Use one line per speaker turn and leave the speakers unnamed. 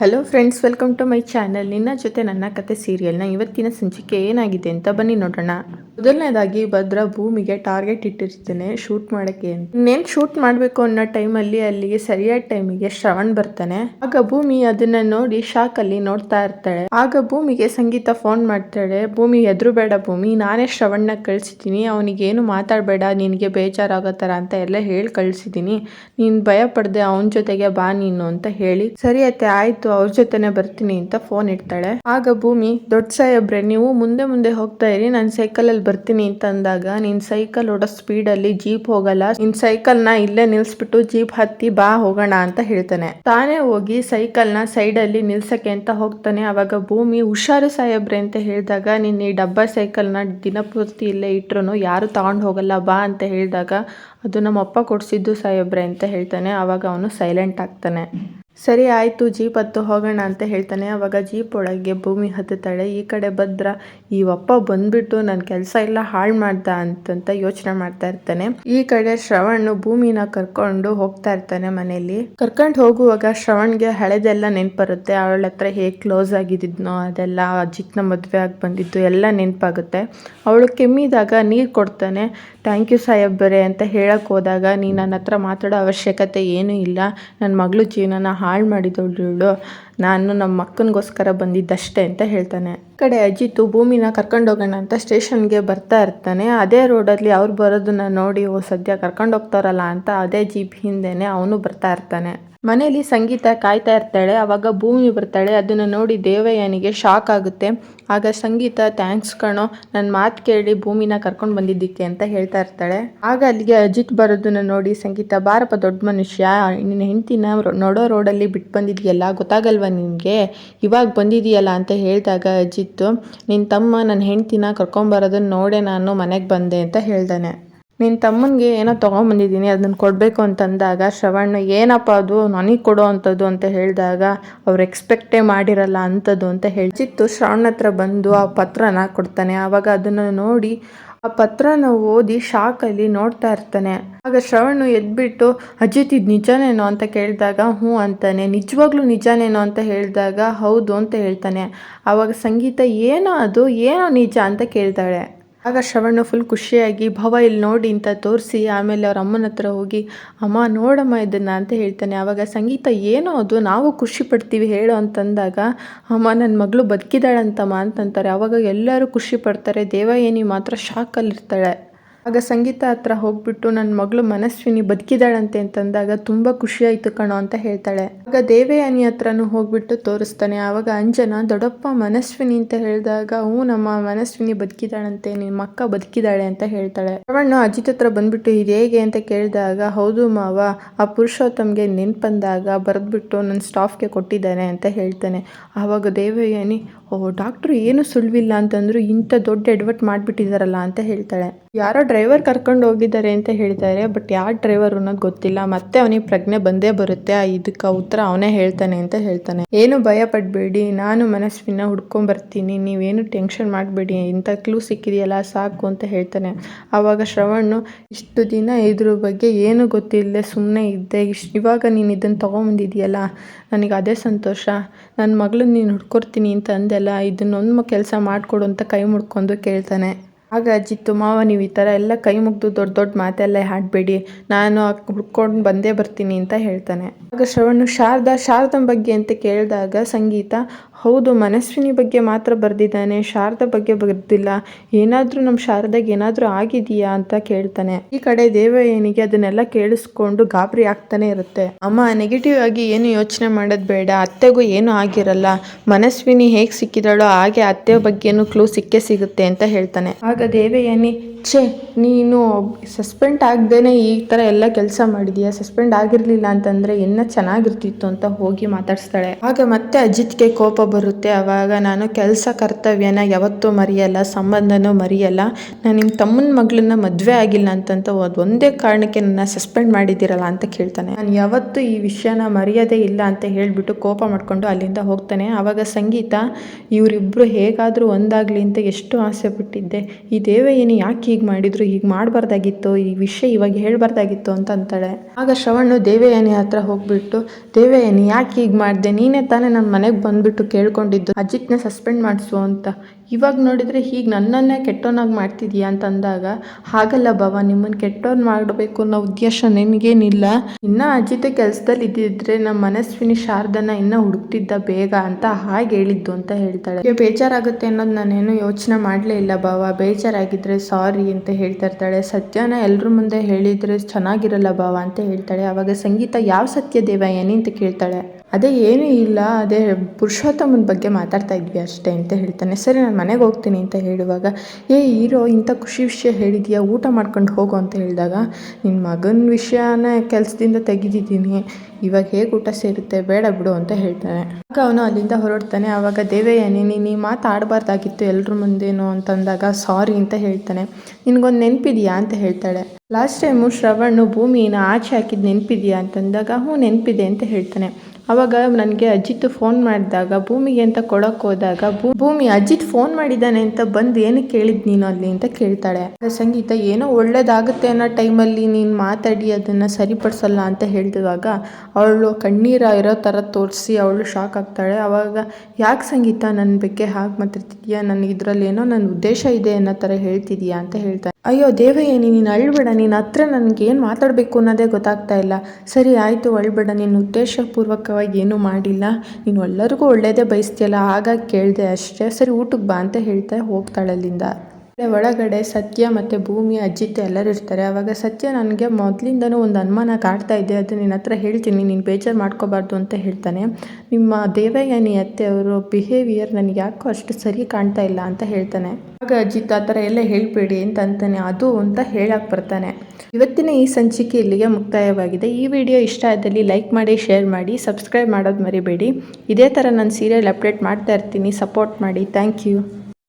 Hello friends welcome to my channel ನಿನ್ನ ಜೊತೆ ನನ್ನ ಕತೆ ಸೀರಿಯಲ್ನ ಇವತ್ತಿನ ಸಂಚಿಕೆ ಏನಾಗಿದೆ ಅಂತ ಬನ್ನಿ ನೋಡೋಣ. ಮೊದಲನೇದಾಗಿ ಭದ್ರ ಭೂಮಿಗೆ ಟಾರ್ಗೆಟ್ ಇಟ್ಟಿರ್ತಾನೆ ಶೂಟ್ ಮಾಡೋಕ್ಕೆ ಇನ್ನೇನು ಶೂಟ್ ಮಾಡಬೇಕು ಅನ್ನೋ ಟೈಮಲ್ಲಿ ಅಲ್ಲಿಗೆ ಸರಿಯಾದ ಟೈಮಿಗೆ ಶ್ರವಣ್ ಬರ್ತಾನೆ. ಆಗ ಭೂಮಿ ಅದನ್ನ ನೋಡಿ ಶಾಕ್ ಅಲ್ಲಿ ನೋಡ್ತಾ ಇರ್ತಾಳೆ. ಆಗ ಭೂಮಿಗೆ ಸಂಗೀತ ಫೋನ್ ಮಾಡ್ತಾಳೆ. ಭೂಮಿ ಎದುರು ಬೇಡ ಭೂಮಿ, ನಾನೇ ಶ್ರವಣ್ನ ಕಳ್ಸಿದ್ದೀನಿ. ಅವನಿಗೆ ಏನು ಮಾತಾಡಬೇಡ, ನಿನಗೆ ಬೇಜಾರಾಗೋ ಥರ ಅಂತ ಎಲ್ಲ ಹೇಳಿ ಕಳ್ಸಿದ್ದೀನಿ. ನೀನು ಭಯ ಪಡ್ದೆ, ಅವನ ಜೊತೆಗೆ ಬಾ ನೀನು ಅಂತ ಹೇಳಿ. ಸರಿ ಅತ್ತೆ ಆಯ್ತು ಅವ್ರ ಜೊತೆನೆ ಬರ್ತೀನಿ ಅಂತ ಫೋನ್ ಇಡ್ತಾಳೆ. ಆಗ ಭೂಮಿ, ದೊಡ್ಡ ಸಾಹೇಬ್ರೆ, ನೀವು ಮುಂದೆ ಮುಂದೆ ಹೋಗ್ತಾ ಇರಿ, ನಾನು ಸೈಕಲ್ ಅಲ್ಲಿ ಬರ್ತೀನಿ ಅಂತ ಅಂದಾಗ, ನೀನ್ ಸೈಕಲ್ ಓಡೋ ಸ್ಪೀಡ್ ಅಲ್ಲಿ ಜೀಪ್ ಹೋಗಲ್ಲ, ನಿನ್ ಸೈಕಲ್ನ ಇಲ್ಲೇ ನಿಲ್ಸ್ಬಿಟ್ಟು ಜೀಪ್ ಹತ್ತಿ ಬಾ, ಹೋಗೋಣ ಅಂತ ಹೇಳ್ತಾನೆ. ತಾನೇ ಹೋಗಿ ಸೈಕಲ್ನ ಸೈಡ್ ಅಲ್ಲಿ ನಿಲ್ಸಕ್ಕೆ ಅಂತ ಹೋಗ್ತಾನೆ. ಅವಾಗ ಭೂಮಿ, ಹುಷಾರು ಸಾಹೇಬ್ರೆ, ಅಂತ ಹೇಳಿದಾಗ, ನೀನ್ ಈ ಡಬ್ಬ ಸೈಕಲ್ನ ದಿನಪೂರ್ತಿ ಇಲ್ಲೇ ಇಟ್ರು ಯಾರು ತಗೊಂಡ್ ಹೋಗಲ್ಲ, ಬಾ, ಅಂತ ಹೇಳಿದಾಗ, ಅದು ನಮ್ಮ ಅಪ್ಪ ಕೊಡ್ಸಿದ್ದು ಸಾಹೇಬ್ರೆ, ಅಂತ ಹೇಳ್ತಾನೆ. ಅವಾಗ ಅವನು ಸೈಲೆಂಟ್ ಆಗ್ತಾನೆ. ಸರಿ ಆಯಿತು, ಜೀಪ್ ಹತ್ತು ಹೋಗೋಣ ಅಂತ ಹೇಳ್ತಾನೆ. ಅವಾಗ ಜೀಪ್ ಒಳಗೆ ಭೂಮಿ ಹತ್ತುತ್ತಾಳೆ. ಈ ಕಡೆ ಭದ್ರ, ಈ ಅಪ್ಪ ಬಂದ್ಬಿಟ್ಟು ನನ್ನ ಕೆಲಸ ಎಲ್ಲ ಹಾಳು ಮಾಡ್ದ ಅಂತಂತ ಯೋಚನೆ ಮಾಡ್ತಾ ಇರ್ತಾನೆ. ಈ ಕಡೆ ಶ್ರವಣ್ ಭೂಮಿನ ಕರ್ಕೊಂಡು ಹೋಗ್ತಾ ಇರ್ತಾನೆ ಮನೆಯಲ್ಲಿ. ಕರ್ಕೊಂಡು ಹೋಗುವಾಗ ಶ್ರವಣ್ಗೆ ಹಳೆದೆಲ್ಲ ನೆನಪರುತ್ತೆ. ಅವಳ ಹತ್ರ ಹೇಗೆ ಕ್ಲೋಸ್ ಆಗಿದ್ದಿದ್ನೋ ಅದೆಲ್ಲ ಅಜಿತ್ನ ಮದುವೆ ಆಗಿ ಬಂದಿದ್ದು ಎಲ್ಲ ನೆನಪಾಗುತ್ತೆ. ಅವಳು ಕೆಮ್ಮಿದಾಗ ನೀರು ಕೊಡ್ತಾನೆ. ಥ್ಯಾಂಕ್ ಯು ಸಾಹೇಬರೇ ಅಂತ ಹೇಳಕ್ಕೆ ಹೋದಾಗ ನೀನು ನನ್ನ ಹತ್ರ ಮಾತಾಡೋ ಅವಶ್ಯಕತೆ ಏನೂ ಇಲ್ಲ. ನನ್ನ ಮಗಳು ಜೀವನನ ಹಾಳು ಮಾಡಿದವಳು ನಾನು ನಮ್ಮ ಅಕ್ಕನಿಗೋಸ್ಕರ ಬಂದಿದ್ದಷ್ಟೇ ಅಂತ ಹೇಳ್ತಾನೆ. ಕಡೆ ಅಜಿತು ಭೂಮಿನ ಕರ್ಕೊಂಡು ಹೋಗೋಣ ಅಂತ ಸ್ಟೇಷನ್ಗೆ ಬರ್ತಾ ಇರ್ತಾನೆ. ಅದೇ ರೋಡಲ್ಲಿ ಅವ್ರು ಬರೋದನ್ನ ನೋಡಿ ಓ, ಸದ್ಯ ಕರ್ಕೊಂಡು ಹೋಗ್ತಾರಲ್ಲ ಅಂತ ಅದೇ ಜೀಪ್ ಹಿಂದೆನೆ ಅವನು ಬರ್ತಾ ಇರ್ತಾನೆ. ಮನೆಯಲ್ಲಿ ಸಂಗೀತ ಕಾಯ್ತಾ ಇರ್ತಾಳೆ. ಅವಾಗ ಭೂಮಿ ಬರ್ತಾಳೆ. ಅದನ್ನು ನೋಡಿ ದೇವಯ್ಯನಿಗೆ ಶಾಕ್ ಆಗುತ್ತೆ. ಆಗ ಸಂಗೀತ, ಥ್ಯಾಂಕ್ಸ್ ಕಣೋ ನನ್ನ ಮಾತು ಕೇಳಿ ಭೂಮಿನ ಕರ್ಕೊಂಡು ಬಂದಿದ್ದಕ್ಕೆ ಅಂತ ಹೇಳ್ತಾ ಇರ್ತಾಳೆ. ಆಗ ಅಲ್ಲಿಗೆ ಅಜಿತ್ ಬರೋದನ್ನ ನೋಡಿ ಸಂಗೀತ, ಬಾರಪ್ಪ ದೊಡ್ಡ ಮನುಷ್ಯ, ನಿನ್ನ ಹೆಂಡತಿನ ನೋಡೋ ರೋಡಲ್ಲಿ ಬಿಟ್ಟು ಬಂದಿದ್ಯಲ್ಲ, ಗೊತ್ತಾಗಲ್ವಾ ನಿನಗೆ, ಇವಾಗ ಬಂದಿದೆಯಲ್ಲ ಅಂತ ಹೇಳಿದಾಗ ಅಜ್ಜಿತ್ತು ನಿನ್ನ ತಮ್ಮ ನನ್ನ ಹೆಂಡ್ತಿನ ಕರ್ಕೊಂಬರೋದನ್ನ ನೋಡೆ ನಾನು ಮನೆಗೆ ಬಂದೆ ಅಂತ ಹೇಳ್ದಾನೆ. ನಿನ್ನ ತಮ್ಮನಿಗೆ ಏನೋ ತೊಗೊಂಬಂದಿದ್ದೀನಿ ಅದನ್ನು ಕೊಡಬೇಕು ಅಂತಂದಾಗ, ಶ್ರವಣ್ಣ, ಏನಪ್ಪ ಅದು? ನನಗೆ ಕೊಡೋ ಅಂಥದ್ದು ಅಂತ ಹೇಳಿದಾಗ, ಅವ್ರು ಎಕ್ಸ್ಪೆಕ್ಟೇ ಮಾಡಿರಲ್ಲ ಅಂಥದ್ದು ಅಂತ ಹೇಳಿ ಚಿತ್ತು ಶ್ರವಣ್ ಹತ್ರ ಬಂದು ಆ ಪತ್ರನ ಕೊಡ್ತಾನೆ. ಆವಾಗ ಅದನ್ನು ನೋಡಿ ಆ ಪತ್ರನ ಓದಿ ಶಾಕಲ್ಲಿ ನೋಡ್ತಾ ಇರ್ತಾನೆ. ಆಗ ಶ್ರವಣ್ ಎದ್ಬಿಟ್ಟು, ಅಜಿತ್, ಇದು ನಿಜನೇನೋ ಅಂತ ಕೇಳಿದಾಗ, ಹ್ಞೂ ಅಂತಾನೆ. ನಿಜವಾಗ್ಲೂ ನಿಜನೇನೋ ಅಂತ ಹೇಳಿದಾಗ, ಹೌದು ಅಂತ ಹೇಳ್ತಾನೆ. ಆವಾಗ ಸಂಗೀತ, ಏನೋ ಅದು, ಏನೋ ನಿಜ ಅಂತ ಕೇಳ್ತಾಳೆ. ಆಗ ಶ್ರವಣ ಫುಲ್ ಖುಷಿಯಾಗಿ, ಭವ ಇಲ್ಲಿ ನೋಡಿ ಅಂತ ತೋರಿಸಿ. ಆಮೇಲೆ ಅವ್ರ ಅಮ್ಮನ ಹತ್ರ ಹೋಗಿ, ಅಮ್ಮ, ನೋಡಮ್ಮ ಇದನ್ನು ಅಂತ ಹೇಳ್ತಾನೆ. ಆವಾಗ ಸಂಗೀತ ಏನೋ ಅದು, ನಾವು ಖುಷಿ ಪಡ್ತೀವಿ ಹೇಳು ಅಂತಂದಾಗ, ಅಮ್ಮ ನನ್ನ ಮಗಳು ಬದುಕಿದಾಳಂತಮ್ಮ ಅಂತಂತಾರೆ ಆವಾಗ ಎಲ್ಲರೂ ಖುಷಿ ಪಡ್ತಾರೆ. ದೇವಯಾನಿ ಮಾತ್ರ ಶಾಕಲ್ಲಿರ್ತಾಳೆ ಆಗ ಸಂಗೀತ ಹತ್ರ ಹೋಗ್ಬಿಟ್ಟು ನನ್ನ ಮಗಳು ಮನಸ್ವಿನಿ ಬದುಕಿದಾಳಂತೆ ಅಂತಂದಾಗ ತುಂಬ ಖುಷಿ ಆಯ್ತು ಕಣೋ ಅಂತ ಹೇಳ್ತಾಳೆ. ಆಗ ದೇವಯಾನಿ ಹತ್ರನೂ ಹೋಗ್ಬಿಟ್ಟು ತೋರಿಸ್ತಾನೆ. ಆವಾಗ ಅಂಜನ, ದೊಡ್ಡಪ್ಪ, ಮನಸ್ವಿನಿ ಅಂತ ಹೇಳಿದಾಗ, ಹ್ಞೂ ನಮ್ಮ ಮನಸ್ವಿನಿ ಬದುಕಿದಾಳಂತೆ, ನಿಮ್ಮ ಅಕ್ಕ ಬದುಕಿದಾಳೆ ಅಂತ ಹೇಳ್ತಾಳೆ. ಶ್ರವಣ್ಣ ಅಜಿತ್ ಹತ್ರ ಬಂದ್ಬಿಟ್ಟು, ಇದು ಹೇಗೆ? ಅಂತ ಕೇಳಿದಾಗ, ಹೌದು ಮಾವ, ಆ ಪುರುಷೋತ್ತಮ್ಗೆ ನೆನ್ಪಂದಾಗ ಬರೆದ್ಬಿಟ್ಟು ನನ್ನ ಸ್ಟಾಫ್ಗೆ ಕೊಟ್ಟಿದ್ದಾನೆ ಅಂತ ಹೇಳ್ತಾನೆ. ಆವಾಗ ದೇವಯಾನಿ ಓ, ಡಾಕ್ಟ್ರು ಏನು ಸುಳ್ವಿಲ್ಲ ಅಂತಂದ್ರು ಇಂಥ ದೊಡ್ಡ ಎಡ್ವರ್ಟ್ ಮಾಡಿಬಿಟ್ಟಿದಾರಲ್ಲ ಅಂತ ಹೇಳ್ತಾಳೆ. ಯಾರೋ ಡ್ರೈವರ್ ಕರ್ಕೊಂಡು ಹೋಗಿದ್ದಾರೆ ಅಂತ ಹೇಳ್ತಾರೆ, ಬಟ್ ಯಾವ ಡ್ರೈವರ್ ಅನ್ನೋದು ಗೊತ್ತಿಲ್ಲ. ಮತ್ತೆ ಅವನಿಗೆ ಪ್ರಜ್ಞೆ ಬಂದೇ ಬರುತ್ತೆ. ಆ ಇದಕ್ಕೆ ಉತ್ತರ ಅವನೇ ಹೇಳ್ತಾನೆ ಅಂತ ಹೇಳ್ತಾನೆ. ಏನು ಭಯ ಪಡಬೇಡಿ, ನಾನು ಮನಸ್ವಿನ ಹುಡ್ಕೊಂಡ್ ಬರ್ತೀನಿ. ನೀವೇನು ಟೆನ್ಷನ್ ಮಾಡಬೇಡಿ, ಇಂಥ ಕ್ಲೂ ಸಿಕ್ಕಿದೆಯಲ್ಲ, ಸಾಕು ಅಂತ ಹೇಳ್ತಾನೆ. ಆವಾಗ ಶ್ರವಣ್ಣು, ಇಷ್ಟು ದಿನ ಇದ್ರ ಬಗ್ಗೆ ಏನು ಗೊತ್ತಿಲ್ಲದೆ ಸುಮ್ಮನೆ ಇದ್ದೆ. ಇಶ್ ಇವಾಗ ನೀನು ಇದನ್ನು ತೊಗೊಂಬಂದಿದೆಯಲ್ಲ ನನಗೆ ಅದೇ ಸಂತೋಷ. ನನ್ನ ಮಗಳನ್ನ ನೀನು ಹುಡ್ಕೊಡ್ತೀನಿ ಅಂತ ಅಂದೆಲ್ಲ ಇದನ್ನೊಂದು ಕೆಲಸ ಮಾಡಿಕೊಡು ಅಂತ ಕೈ ಮುಡ್ಕೊಂಡು ಕೇಳ್ತಾನೆ. ಆಗ ಅಜ್ಜಿತ್ತು ಮಾವ ನೀವು ಈ ಥರ ಎಲ್ಲ ಕೈ ಮುಗಿದು ದೊಡ್ಡ ದೊಡ್ಡ ಮಾತೆಲ್ಲ ಹಾಡಬೇಡಿ. ನಾನು ಹುಡ್ಕೊಂಡು ಬಂದೇ ಬರ್ತೀನಿ ಅಂತ ಹೇಳ್ತಾನೆ. ಆಗ ಶ್ರವಣ್ ಶಾರದಾ, ಶಾರದಂ ಬಗ್ಗೆ ಅಂತ ಕೇಳಿದಾಗ ಸಂಗೀತ ಹೌದು, ಮನಸ್ವಿನಿ ಬಗ್ಗೆ ಮಾತ್ರ ಬರೆದಿದ್ದಾನೆ, ಶಾರದ ಬಗ್ಗೆ ಬರೆದಿಲ್ಲ. ಏನಾದರೂ ನಮ್ಮ ಶಾರದಾಗೆ ಏನಾದರೂ ಆಗಿದೆಯಾ ಅಂತ ಕೇಳ್ತಾನೆ. ಈ ಕಡೆ ದೇವಯಾನಿಗೆ ಅದನ್ನೆಲ್ಲ ಕೇಳಿಸ್ಕೊಂಡು ಗಾಬರಿ ಆಗ್ತಾನೆ ಇರುತ್ತೆ. ಅಮ್ಮ ನೆಗೆಟಿವ್ ಆಗಿ ಏನು ಯೋಚನೆ ಮಾಡೋದು ಬೇಡ, ಅತ್ತೆಗೂ ಏನು ಆಗಿರಲ್ಲ. ಮನಸ್ವಿನಿ ಹೇಗೆ ಸಿಕ್ಕಿದಾಳೋ ಹಾಗೆ ಅತ್ತೆ ಬಗ್ಗೆನೂ ಕ್ಲೂ ಸಿಕ್ಕೇ ಸಿಗುತ್ತೆ ಅಂತ ಹೇಳ್ತಾನೆ. ಆಗ ದೇವಯಾನಿ ಛೇ ನೀನು ಸಸ್ಪೆಂಡ್ ಆಗದೇನೆ ಈ ಥರ ಎಲ್ಲ ಕೆಲಸ ಮಾಡಿದೀಯ? ಸಸ್ಪೆಂಡ್ ಆಗಿರಲಿಲ್ಲ ಅಂತಂದರೆ ಇನ್ನ ಚೆನ್ನಾಗಿರ್ತಿತ್ತು ಅಂತ ಹೋಗಿ ಮಾತಾಡಿಸ್ತಾಳೆ. ಆಗ ಮತ್ತೆ ಅಜಿತ್ಗೆ ಕೋಪ ಬರುತ್ತೆ. ಆವಾಗ ನಾನು ಕೆಲಸ ಕರ್ತವ್ಯನ ಯಾವತ್ತೂ ಮರೆಯಲ್ಲ, ಸಂಬಂಧನೂ ಮರೆಯಲ್ಲ. ನಾನು ನಿಮ್ಮ ತಮ್ಮನ ಮಗಳನ್ನ ಮದುವೆ ಆಗಿಲ್ಲ ಅಂತಂತ ಅದು ಒಂದೇ ಕಾರಣಕ್ಕೆ ನನ್ನ ಸಸ್ಪೆಂಡ್ ಮಾಡಿದ್ದೀರಲ್ಲ ಅಂತ ಕೇಳ್ತಾನೆ. ನಾನು ಯಾವತ್ತೂ ಈ ವಿಷಯನ ಮರೆಯೋದೇ ಇಲ್ಲ ಅಂತ ಹೇಳಿಬಿಟ್ಟು ಕೋಪ ಮಾಡಿಕೊಂಡು ಅಲ್ಲಿಂದ ಹೋಗ್ತಾನೆ. ಆವಾಗ ಸಂಗೀತ ಇವರಿಬ್ಬರು ಹೇಗಾದರೂ ಒಂದಾಗಲಿ ಅಂತ ಎಷ್ಟು ಆಸೆ ಪಟ್ಟಿದ್ದೆ ಈ ಏನು ಯಾಕೆ ಹೀಗೆ ಮಾಡಿದ್ರು, ಹೀಗೆ ಮಾಡಬಾರ್ದಾಗಿತ್ತು, ಈ ವಿಷಯ ಇವಾಗ ಹೇಳಬಾರ್ದಾಗಿತ್ತು ಅಂತ ಅಂತಾಳೆ. ಆಗ ಶ್ರವಣ್ಣು ದೇವಯಾನಿ ಹತ್ರ ಹೋಗ್ಬಿಟ್ಟು, ದೇವಯಾನಿ ಯಾಕೆ ಹೀಗೆ ಮಾಡಿದೆ? ನೀನೇ ತಾನೇ ನನ್ನ ಮನೆಗೆ ಬಂದ್ಬಿಟ್ಟು ಕೇಳ್ಕೊಂಡಿದ್ದು, ಅಜಿತ್ನ ಸಸ್ಪೆಂಡ್ ಮಾಡಿಸು ಅಂತ. ಇವಾಗ ನೋಡಿದರೆ ಹೀಗೆ ನನ್ನನ್ನೇ ಕೆಟ್ಟೋನಾಗಿ ಮಾಡ್ತಿದೀಯಾ ಅಂತ ಅಂದಾಗ, ಹಾಗಲ್ಲ ಭವ ನಿಮ್ಮನ್ನು ಕೆಟ್ಟೋನ್ ಮಾಡಬೇಕು ಅನ್ನೋ ಉದ್ದೇಶ ನಿನಗೇನಿಲ್ಲ. ಇನ್ನೂ ಅಜಿತ್ ಕೆಲಸದಲ್ಲಿ ಇದ್ದಿದ್ರೆ ನಮ್ಮ ಮನಸ್ವಿನಿ ಶಾರದನ ಇನ್ನೂ ಹುಡುಕ್ತಿದ್ದ ಬೇಗ ಅಂತ ಹಾಗೆ ಹೇಳಿದ್ದು ಅಂತ ಹೇಳ್ತಾಳೆ. "ನಿಮ್ಗೆ ಬೇಜಾರಾಗುತ್ತೆ ಅನ್ನೋದು ನಾನೇನು ಯೋಚನೆ ಮಾಡಲೇ ಇಲ್ಲ ಭಾವ ಬೇಜಾರಾಗಿದ್ರೆ ಸಾರಿ ಅಂತ ಹೇಳ್ತಾ ಇರ್ತಾಳೆ. ಸತ್ಯನ ಎಲ್ಲರ ಮುಂದೆ ಹೇಳಿದರೆ ಚೆನ್ನಾಗಿರಲ್ಲ ಭಾವ ಅಂತ ಹೇಳ್ತಾಳೆ. ಆವಾಗ ಸಂಗೀತ ಯಾವ ಸತ್ಯ ದೇವಯಾನಿ ಅಂತ ಕೇಳ್ತಾಳೆ. ಅದೇ ಏನೂ ಇಲ್ಲ, ಅದೇ ಪುರುಷೋತ್ತಮನ ಬಗ್ಗೆ ಮಾತಾಡ್ತಾ ಇದ್ವಿ ಅಷ್ಟೇ ಅಂತ ಹೇಳ್ತಾನೆ. ಸರಿ, ನಾನು ಮನೆಗೆ ಹೋಗ್ತೀನಿ ಅಂತ ಹೇಳುವಾಗ, ಏ ಇರೋ ಇಂಥ ಖುಷಿ ವಿಷಯ ಹೇಳಿದೀಯಾ? ಊಟ ಮಾಡ್ಕೊಂಡು ಹೋಗು ಅಂತ ಹೇಳಿದಾಗ ನಿನ್ನ ಮಗನ ವಿಷಯನ ಕೆಲಸದಿಂದ ತೆಗೆದಿದ್ದೀನಿ. ಇವಾಗ ಹೇಗೆ ಊಟ ಸೇರುತ್ತೆ? ಬೇಡ ಬಿಡು ಅಂತ ಹೇಳ್ತಾನೆ. ಆಗ ಅವನು ಅಲ್ಲಿಂದ ಹೊರಡ್ತಾನೆ. ಆವಾಗ ದೇವಯಾನಿ ನೀನು ಈ ಮಾತು ಆಡಬಾರ್ದಾಗಿತ್ತು, ಎಲ್ರ ಮುಂದೇನು ಅಂತಂದಾಗ, ಸಾರಿ ಅಂತ ಹೇಳ್ತಾನೆ. ನಿನಗೊಂದು ನೆನಪಿದೆಯಾ? ಅಂತ ಹೇಳ್ತಾಳೆ. ಲಾಸ್ಟ್ ಟೈಮು ಶ್ರವಣ್ಣು ಭೂಮಿನ ಆಚೆ ಹಾಕಿದ್ದು ನೆನಪಿದೆಯಾ? ಅಂತಂದಾಗ, ಹ್ಞೂ, ನೆನಪಿದೆ ಅಂತ ಹೇಳ್ತಾನೆ. ಅವಾಗ ನನಗೆ ಅಜಿತ್ ಫೋನ್ ಮಾಡಿದಾಗ, ಭೂಮಿಗೆ ಅಂತ ಕೊಡೋಕೆ ಹೋದಾಗ ಭೂಮಿ ಅಜಿತ್ ಫೋನ್ ಮಾಡಿದ್ದಾನೆ ಅಂತ ಬಂದು ಏನಕ್ಕೆ ಕೇಳಿದ್ ನೀನು ಅಲ್ಲಿ ಅಂತ ಕೇಳ್ತಾಳೆ. ಸಂಗೀತ, ಏನೋ ಒಳ್ಳೇದಾಗುತ್ತೆ ಅನ್ನೋ ಟೈಮಲ್ಲಿ ನೀನು ಮಾತಾಡಿ ಅದನ್ನು ಸರಿಪಡಿಸಲ್ಲ ಅಂತ ಹೇಳಿದಾಗ ಅವಳು ಕಣ್ಣೀರ ಇರೋ ಥರ ತೋರಿಸಿ ಅವಳು ಶಾಕ್ ಆಗ್ತಾಳೆ. ಅವಾಗ, ಯಾಕೆ ಸಂಗೀತ ನನ್ನ ಬಗ್ಗೆ ಹಾಗೆ ಮಾತಾಡ್ತಿದ್ಯಾ? ನನಗೆ ಇದರಲ್ಲಿ ಏನೋ ನನ್ನ ಉದ್ದೇಶ ಇದೆ ಅನ್ನೋ ಥರ ಹೇಳ್ತಿದ್ಯಾ? ಅಂತ ಹೇಳ್ತಾನೆ ಅಯ್ಯೋ ದೇವಯಾನಿ ನೀನು ಅಳ್ಬೇಡ, ನೀನು ಹತ್ರ ನನಗೆ ಏನು ಮಾತಾಡಬೇಕು ಅನ್ನೋದೇ ಗೊತ್ತಾಗ್ತಾ ಇಲ್ಲ. ಸರಿ ಆಯಿತು, ಅಳ್ಬೇಡ, ನೀನು ಉದ್ದೇಶಪೂರ್ವಕವಾಗಿ ಏನೂ ಮಾಡಿಲ್ಲ. ನೀನು ಎಲ್ಲರಿಗೂ ಒಳ್ಳೆಯದೇ ಬಯಸ್ತೀಯಲ್ಲ, ಹಾಗಾಗಿ ಕೇಳಿದೆ ಅಷ್ಟೇ. ಸರಿ ಊಟಕ್ಕೆ ಬಾ ಅಂತ ಹೇಳ್ತಾ ಹೋಗ್ತಾಳೆ ಅಲ್ಲಿಂದ. ಅಲ್ಲೇ ಒಳಗಡೆ ಸತ್ಯ ಮತ್ತು ಭೂಮಿ ಅಜಿತ್ ಎಲ್ಲರೂ ಇರ್ತಾರೆ. ಆವಾಗ ಸತ್ಯ ನನಗೆ ಮೊದಲಿಂದನೂ ಒಂದು ಅನುಮಾನ ಕಾಡ್ತಾ ಇದೆ. ಅದು ನಿನ್ನ ಹತ್ರ ಹೇಳ್ತೀನಿ. ನೀನು ಬೇಜಾರು ಮಾಡ್ಕೋಬಾರ್ದು ಅಂತ ಹೇಳ್ತಾನೆ. ನಿಮ್ಮ ದೇವಯ್ಯನಿ ಅತ್ತೆ ಅವರು ಬಿಹೇವಿಯರ್ ನನಗೆ ಯಾಕೋ ಅಷ್ಟು ಸರಿ ಕಾಣ್ತಾ ಇಲ್ಲ ಅಂತ ಹೇಳ್ತಾನೆ. ಆಗ ಅಜಿತ್ ಆ ಥರ ಎಲ್ಲ ಹೇಳಬೇಡಿ ಅಂತ ಅಂತಾನೆ ಅದು ಅಂತ ಹೇಳಕ್ಕೆ ಬರ್ತಾನೆ. ಇವತ್ತಿನ ಈ ಸಂಚಿಕೆ ಇಲ್ಲಿಗೆ ಮುಕ್ತಾಯವಾಗಿದೆ. ಈ ವಿಡಿಯೋ ಇಷ್ಟ ಆದಲ್ಲಿ ಲೈಕ್ ಮಾಡಿ, ಶೇರ್ ಮಾಡಿ, ಸಬ್ಸ್ಕ್ರೈಬ್ ಮಾಡೋದು ಮರಿಬೇಡಿ. ಇದೇ ಥರ ನಾನು ಸೀರಿಯಲ್ ಅಪ್ಡೇಟ್ ಮಾಡ್ತಾ ಇರ್ತೀನಿ. ಸಪೋರ್ಟ್ ಮಾಡಿ. Thank you